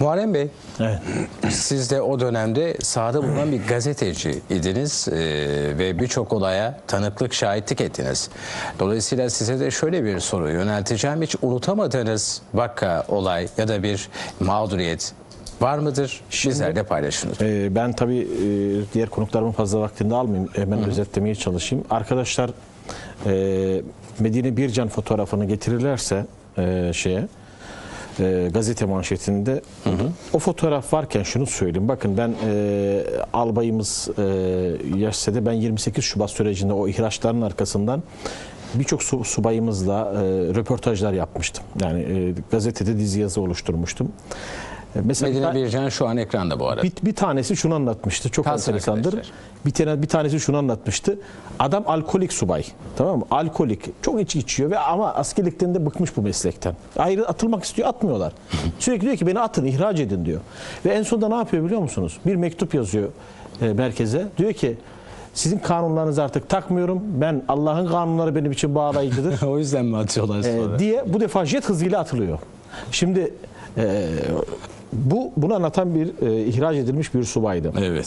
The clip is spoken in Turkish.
Muharrem Bey, Evet. siz de o dönemde sahada bulunan bir gazeteci idiniz e, ve birçok olaya tanıklık, şahitlik ettiniz. Dolayısıyla size de şöyle bir soru yönelteceğim. Hiç unutamadığınız vaka, olay ya da bir mağduriyet var mıdır? Bizlerle paylaşınız. Ee, ben tabii e, diğer konuklarımın fazla vaktini almayayım. Hemen özetlemeye çalışayım. Arkadaşlar e, Medine Bircan fotoğrafını getirirlerse e, şeye e, gazete manşetinde o fotoğraf varken şunu söyleyeyim. Bakın ben e, albayımız e, yaşsa ben 28 Şubat sürecinde o ihraçların arkasından birçok su- subayımızla e, röportajlar yapmıştım. Yani e, gazetede dizi yazı oluşturmuştum. E, Mesela Medine Bircan şu an ekranda bu arada. bir, bir tanesi şunu anlatmıştı. Çok Kalsın enteresandır. arkadaşlar. Bir tane bir tanesi şunu anlatmıştı. Adam alkolik subay. Tamam mı? Alkolik. Çok içi içiyor ve ama askerlikten de bıkmış bu meslekten. Ayrı atılmak istiyor, atmıyorlar. Sürekli diyor ki beni atın, ihraç edin diyor. Ve en sonunda ne yapıyor biliyor musunuz? Bir mektup yazıyor e, merkeze. Diyor ki sizin kanunlarınızı artık takmıyorum. Ben Allah'ın kanunları benim için bağlayıcıdır. o yüzden mi atıyorlar E, sonra? diye bu defa jet hızıyla atılıyor. Şimdi e, bu bunu anlatan bir e, ihraç edilmiş bir subaydı. Evet.